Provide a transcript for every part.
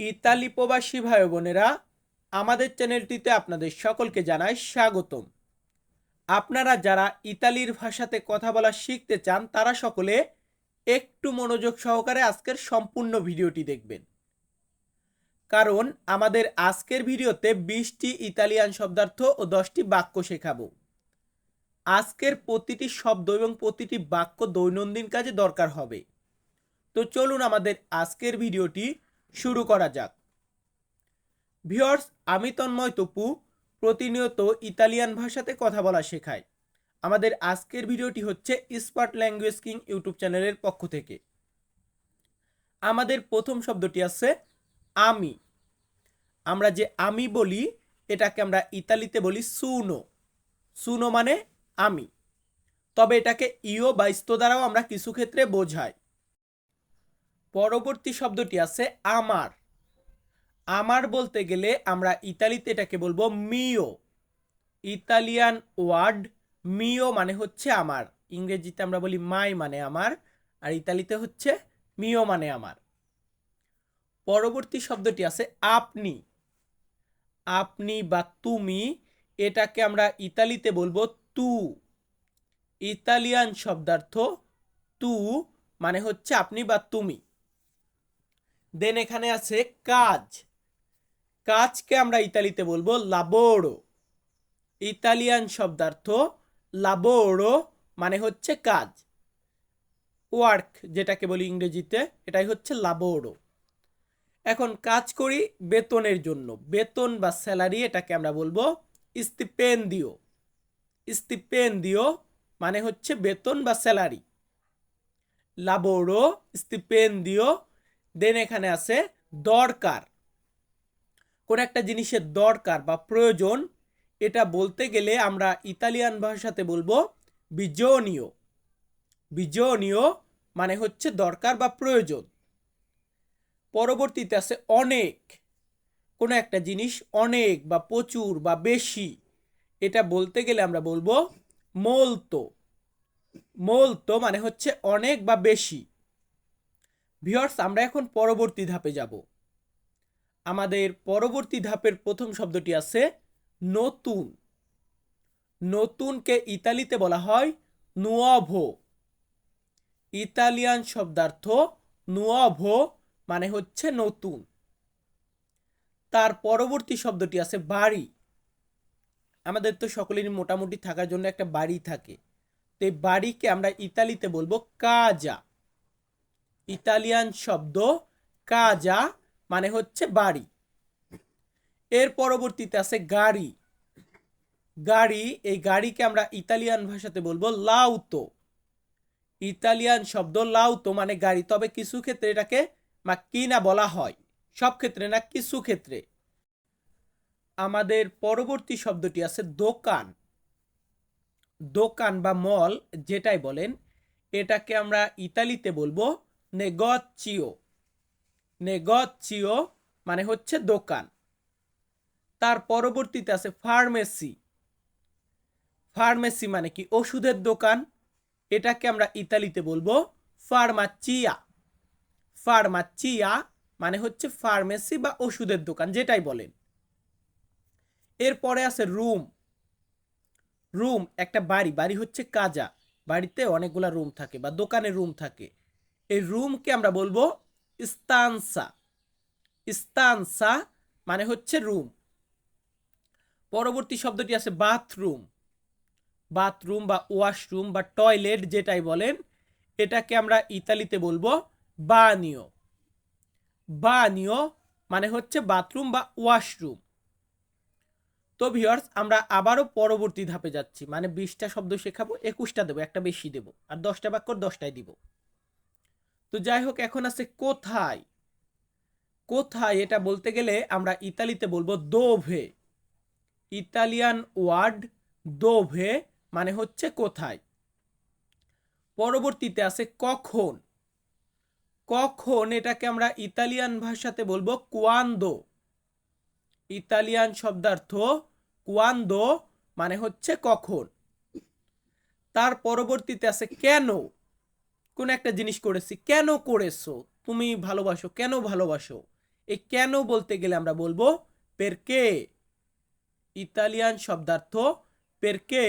Italy প্রবাসী ভাই বোনেরা আমাদের চ্যানেলটিতে আপনাদের সকলকে জানাই স্বাগতম। আপনারা যারা ইতালির ভাষাতে কথা বলা শিখতে চান, তারা সকলে একটু মনোযোগ সহকারে আজকের সম্পূর্ণ ভিডিওটি দেখবেন। কারণ আমাদের আজকের ভিডিওতে বিশটি ইতালিয়ান শব্দার্থ ও দশটি বাক্য শেখাবো। আজকের প্রতিটি শব্দ এবং প্রতিটি বাক্য দৈনন্দিন কাজে দরকার হবে। তো চলুন আমাদের আজকের ভিডিওটি শুরু করা যাক। ভিওর্স আমি তন্ময় তপু, প্রতিনিয়ত ইতালিয়ান ভাষাতে কথা বলা শেখায় আমাদের আজকের ভিডিওটি হচ্ছে স্পার্ট ল্যাঙ্গুয়েজ কিং ইউটিউব চ্যানেলের পক্ষ থেকে। আমাদের প্রথম শব্দটি আছে আমি। আমরা যে আমি বলি, এটাকে আমরা ইতালিতে বলি সুনো। সুনো মানে আমি। তবে এটাকে ইও বা ইস্তো দ্বারাও আমরা কিছু ক্ষেত্রে বোঝাই। পরবর্তী শব্দটি আছে আমার। আমার বলতে গেলে আমরা ইতালিতে এটাকে বলব মিও ইতালিয়ান ওয়ার্ড মিও মানে হচ্ছে আমার। ইংরেজিতে আমরা বলি মাই মানে আমার, আর ইতালিতে হচ্ছে মিও মানে আমার। পরবর্তী শব্দটি আছে আপনি। আপনি বা তুমি এটাকে আমরা ইতালিতে বলব তু। ইতালিয়ান শব্দার্থ তু মানে হচ্ছে আপনি বা তুমি। দেন এখানে আছে কাজ। কাজকে আমরা ইতালিতে বলব লাবোড়ো ইতালিয়ান শব্দার্থ লাবোড়ো মানে হচ্ছে কাজ। ওয়ার্ক যেটাকে বলি ইংরেজিতে, এটাই হচ্ছে লাবোড়ো এখন কাজ করি বেতনের জন্য। বেতন বা স্যালারি এটাকে আমরা বলব ইস্তিপেন্দিও ইস্তিপেন্দিও মানে হচ্ছে বেতন বা স্যালারি লাবোড়ো স্টিপেন্দিও দেন এখানে আছে দরকার। কোন একটা জিনিসের দরকার বা প্রয়োজন, এটা বলতে গেলে আমরা ইতালিয়ান ভাষাতে বলব বিজনীয়। বিজনীয় মানে হচ্ছে দরকার বা প্রয়োজন। পরবর্তীতে আছে অনেক। কোনো একটা জিনিস অনেক বা প্রচুর বা বেশি, এটা বলতে গেলে আমরা বলব মোলতো। মোলতো মানে হচ্ছে অনেক বা বেশি। ভিওর্স আমরা এখন পরবর্তী ধাপে যাব। আমাদের পরবর্তী ধাপের প্রথম শব্দটি আছে নতুন। নতুনকে ইতালিতে বলা হয় নুয়াভো ইতালিয়ান শব্দার্থ নুয়াভো মানে হচ্ছে নতুন। তার পরবর্তী শব্দটি আছে বাড়ি। আমাদের তো সকলেরই মোটামুটি থাকার জন্য একটা বাড়ি থাকে। তো এই বাড়িকে আমরা ইতালিতে বলব কাজা। ইতালিয়ান শব্দ কাজা মানে হচ্ছে বাড়ি। এর পরবর্তীতে আছে গাড়ি। গাড়ি, এই গাড়িকে আমরা ইতালিয়ান ভাষাতে বলব লাউতো। ইতালিয়ান শব্দ লাউতো মানে গাড়ি, তবে কিছু ক্ষেত্রে এটাকে মাক্কিনা বলা হয়। সব ক্ষেত্রে না, কিছু ক্ষেত্রে। আমাদের পরবর্তী শব্দটি আছে দোকান। দোকান বা মল, যেটাই বলেন, এটাকে আমরা ইতালিতে বলব নেগচিও। নেগচিও মানে হচ্ছে দোকান। তার পরবর্তীতে আছে ফার্মেসি। ফার্মেসি মানে কি? ওষুধের দোকান। এটাকে আমরা ইতালিতে বলব ফার্মাচিয়া। ফার্মাচিয়া মানে হচ্ছে ফার্মেসি বা ওষুধের দোকান, যেটাই বলেন। এরপরে আছে রুম। রুম, একটা বাড়ি। বাড়ি হচ্ছে কাজা। বাড়িতে অনেকগুলা রুম থাকে বা দোকানে রুম থাকে। এই রুমকে আমরা বলব স্তানসা স্তানসা মানে হচ্ছে রুম পরবর্তী শব্দটি আছে বাথরুম বাথরুম বা ওয়াশরুম বা টয়লেট যেটাই বলেন, এটাকে আমরা ইতালিতে বলব বানিও। বানিও মানে হচ্ছে বাথরুম বা ওয়াশরুম তো ভিওর্স আমরা আবারও পরবর্তী ধাপে যাচ্ছি। মানে বিশটা শব্দ শেখাবো, একুশটা দেবো, একটা বেশি দেবো, আর দশটা বাক্যর দশটায় দিব। তো যাই হোক এখন আছে কোথায়? কোথায় এটা বলতে গেলে আমরা ইতালিতে বলব দোভে। ইতালিয়ান ওয়ার্ড দোভে মানে হচ্ছে কোথায়? পরবর্তীতে আছে কখন? কখন এটাকে আমরা ইতালিয়ান ভাষাতে বলব কুয়ান্দো। ইতালিয়ান শব্দার্থ কুয়ান্দো মানে হচ্ছে কখন? তার পরবর্তীতে আছে কেন? কোন একটা জিনিস করেছি, কেন করেছ? তুমি ভালোবাসো, কেন ভালোবাসো? এই কেন বলতে গেলে আমরা বলব পেরকে ইতালিয়ান শব্দার্থ পেরকে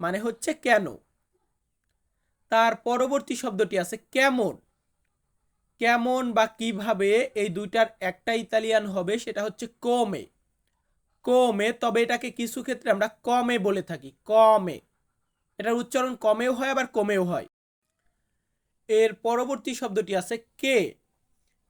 মানে হচ্ছে কেন? তার পরবর্তী শব্দটি আছে, কেমন? কেমন বা কীভাবে এই দুইটার একটা ইতালিয়ান হবে সেটা হচ্ছে কমে কমে তবে এটাকে কিছু ক্ষেত্রে আমরা কমে বলে থাকি কমে এটার উচ্চারণ কমেও হয়, আবার কমেও হয়। এর পরবর্তী শব্দটি আছে কে।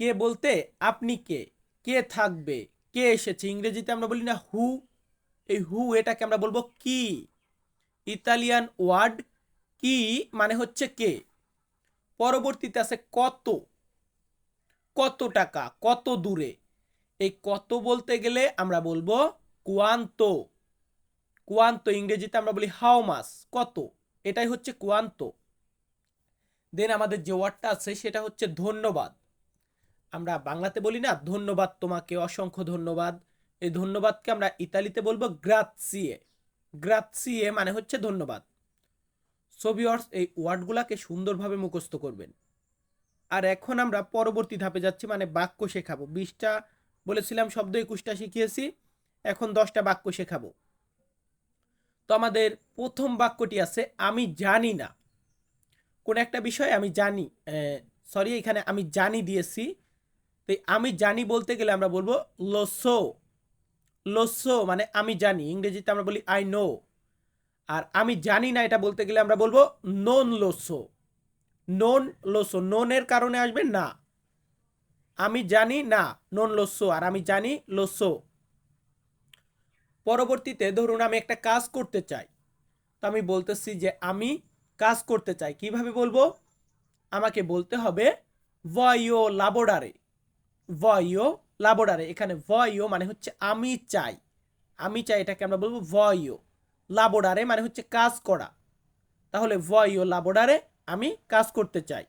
কে বলতে আপনি কে। কে থাকবে। কে এসেছে। ইংরেজিতে আমরা বলি না হু এই হু এটাকে আমরা বলব কি। ইতালিয়ান ওয়ার্ড কি মানে হচ্ছে কে। পরবর্তীতে আছে কত। কত টাকা, কত দূরে। এই কত বলতে গেলে আমরা বলব কুয়ান্ত কুয়ান্ত ইংরেজিতে আমরা বলি হাও মাস কত। এটাই হচ্ছে কুয়ান্ত দেন আমাদের যে ওয়ার্ডটা আছে সেটা হচ্ছে ধন্যবাদ। আমরা বাংলাতে বলি না, ধন্যবাদ তোমাকে, অসংখ্য ধন্যবাদ। এই ধন্যবাদকে আমরা ইতালিতে বলব গ্রাৎসিয়ে গ্রাৎসিয়ে মানে হচ্ছে ধন্যবাদ। সোভিয়র্স এই ওয়ার্ডগুলাকে সুন্দরভাবে মুখস্থ করবেন। আর এখন আমরা পরবর্তী ধাপে যাচ্ছি মানে বাক্য শেখাবো। বিশটা বলেছিলাম, শব্দ একুশটা শিখিয়েছি। এখন দশটা বাক্য শেখাবো। তো আমাদের প্রথম বাক্যটি আছে, আমি জানি না। কোন একটা বিষয় আমি জানি সরি এখানে আমি জানি দিয়েছি। তো আমি জানি বলতে গেলে আমরা বলব লোসো। লোসো মানে আমি জানি, ইংরেজিতে আমরা বলি আই নো আর আমি জানি না এটা বলতে গেলে আমরা বলব নন লোসো নন লোসো ননের কারণে আসবে না। আমি জানি না নন লোসো আর আমি জানি লোসো পরবর্তীতে ধরুন আমি একটা কাজ করতে চাই। তো আমি বলতেছি যে আমি কাজ করতে চাই। কীভাবে বলব? আমাকে বলতে হবে ভয়ো লাবোডারে ভয়ো লাবোডারে এখানে ভয়ো মানে হচ্ছে আমি চাই। আমি চাই এটাকে আমরা বলব ভয়ো লাবোডারে মানে হচ্ছে কাজ করা। তাহলে ভয়ো লাবোডারে আমি কাজ করতে চাই।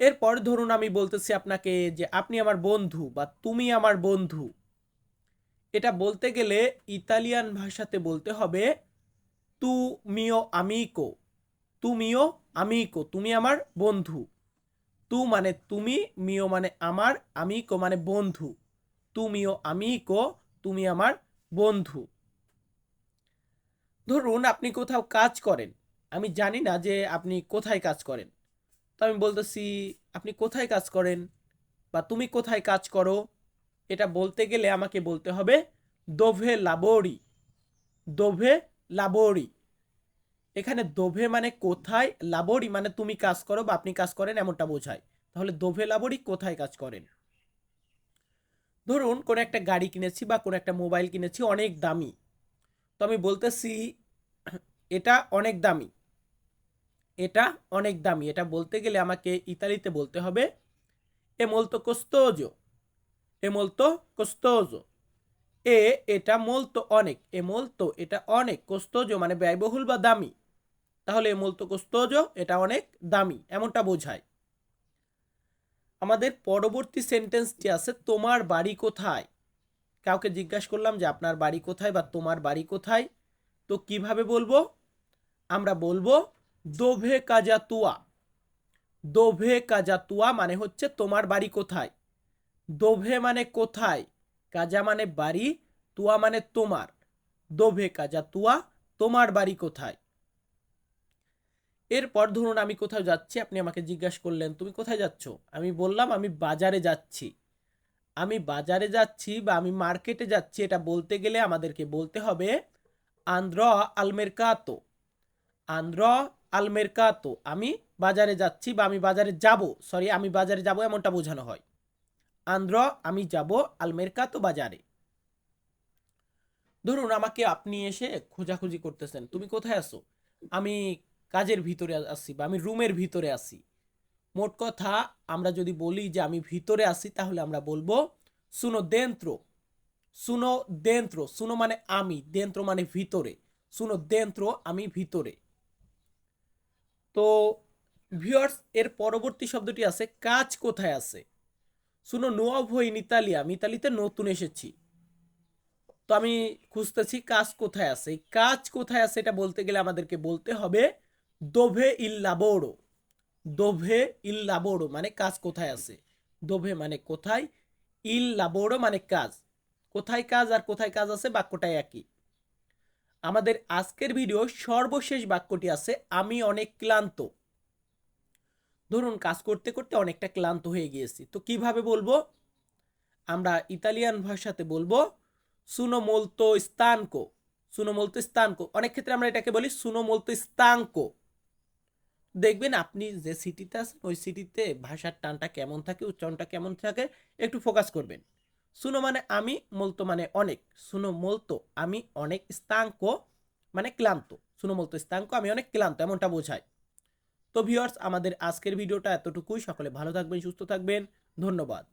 এরপর ধরুন আমি বলতেছি আপনাকে যে আপনি আমার বন্ধু বা তুমি আমার বন্ধু। এটা বলতে গেলে ইতালিয়ান ভাষাতে বলতে হবে তু মিও আমিকো তুমিও আমিকো, তুমি আমার বন্ধু। তু মানে তুমি, মিও মানে আমার, আমিকো মানে বন্ধু। তুমিও আমিকো, তুমি আমার বন্ধু। ধরুন আপনি কোথাও কাজ করেন। আমি জানি না যে আপনি কোথায় কাজ করেন। তো আমি বলতেছি, আপনি কোথায় কাজ করেন? বা, তুমি কোথায় কাজ করো? এটা বলতে গেলে আমাকে বলতে হবে, দোভে লাবোরি দোভে লাবোরি এখানে দোভে মানে কোথায় লাবোরি মানে তুমি কাজ করো বা আপনি কাজ করেন এমনটা বোঝায়। তাহলে দোভে লাবোরি কোথায় কাজ করেন? ধরুন কোনো একটা গাড়ি কিনেছি বা কোনো একটা মোবাইল কিনেছি, অনেক দামি। তো আমি বলতেছি, এটা অনেক দামি। এটা অনেক দামি। এটা বলতে গেলে আমাকে ইতালিতে বলতে হবে, এ molto costoso, এ molto costoso এ, এটা মোল তো অনেক, এ মোল তো এটা অনেক কোস্তজ মানে ব্যয়বহুল বা দামি। তাহলে এ molto কোস্তজ এটা অনেক, দামি, এমনটা বোঝায়। আমাদের পরবর্তী সেন্টেন্সটি আছে, তোমার বাড়ি কোথায়? কাউকে জিজ্ঞাসা করলাম যে, আপনার বাড়ি কোথায় বা তোমার বাড়ি কোথায়? তো কীভাবে বলব? আমরা বলব, দোভে কাজাতুয়া। দোভে কাজাতুয়া মানে হচ্ছে, তোমার বাড়ি কোথায়? দোভে মানে কোথায়? কাজা মানে বাড়ি, তুয়া মানে তোমার। দোভে কাজা, তুয়া, তোমার বাড়ি কোথায়? এরপর ধরুন আমি কোথাও যাচ্ছি, আপনি আমাকে জিজ্ঞাসা করলেন, তুমি কোথায় যাচ্ছ? আমি বললাম, আমি বাজারে যাচ্ছি। আমি বাজারে যাচ্ছি বা আমি মার্কেটে যাচ্ছি, এটা বলতে গেলে আমাদেরকে বলতে হবে, আন্দ্র আলমেরকাতো। আন্দ্র আলমেরকাতো। আমি বাজারে যাচ্ছি বা আমি বাজারে যাব, সরি, আমি বাজারে যাব এমনটা বোঝানো হয়। আন্দ্র আমি যাব আলমেরকাতো বাজারে। ধরুন আমাকে আপনি এসে খোঁজাখুঁজি করতেছেন, তুমি কোথায় আছো? আমি কাজের ভিতরে আছি বা আমি রুমের ভিতরে আছি। মোট কথা, আমরা যদি বলি যে আমি ভিতরে আছি, তাহলে আমরা বলব সুনো দেন্ত্র। সুনো দেন্ত্র, সুনো মানে আমি, দেন্ত্র মানে ভিতরে। সুনো দেন্ত্র, আমি ভিতরে। তো ভিউয়ার্স এর পরবর্তী শব্দটি আছে, কাজ কোথায় আছে? শুনো নোয়াভো ইন ইতালিয়া আমি। ইতালিতে নতুন এসেছি। তো আমি খুঁজতেছি কাজ কোথায় আছে। এই কাজ কোথায় আছে এটা বলতে গেলে আমাদেরকে বলতে হবে, দোভে ইল লাবোড়ো দোভে ইল লাবোড়ো মানে কাজ কোথায় আছে। দোভে মানে কোথায়, ইল লাবোরো মানে কাজ। কোথায় কাজ আর কোথায় কাজ আছে বাক্যটাই একই। আমাদের আজকের ভিডিও সর্বশেষ বাক্যটি আছে, আমি অনেক ক্লান্ত। ধরুন কাজ করতে করতে অনেকটা ক্লান্ত হয়ে গিয়েছি। তো কীভাবে বলব? আমরা ইতালিয়ান ভাষাতে বলব সুনো মোলতো স্তানকো সুনো মোলতো স্তানকো অনেক ক্ষেত্রে আমরা এটাকে বলি সুনো মোলতো স্তাঙ্কো দেখবেন আপনি যে সিটিতে আছেন, ওই সিটিতে ভাষার টানটা কেমন থাকে, উচ্চারণটা কেমন থাকে, একটু ফোকাস করবেন। সুনো মানে আমি মলতো মানে অনেক। সুনো মলতো আমি অনেক স্তাঙ্ক মানে ক্লান্ত। সুনো মলতো স্তাঙ্ক আমি অনেক ক্লান্ত, এমনটা বোঝায়। তো ভিউয়ার্স আমাদের আজকের ভিডিওটা এতটুকুই। সকলে ভালো থাকবেন সুস্থ থাকবেন। ধন্যবাদ।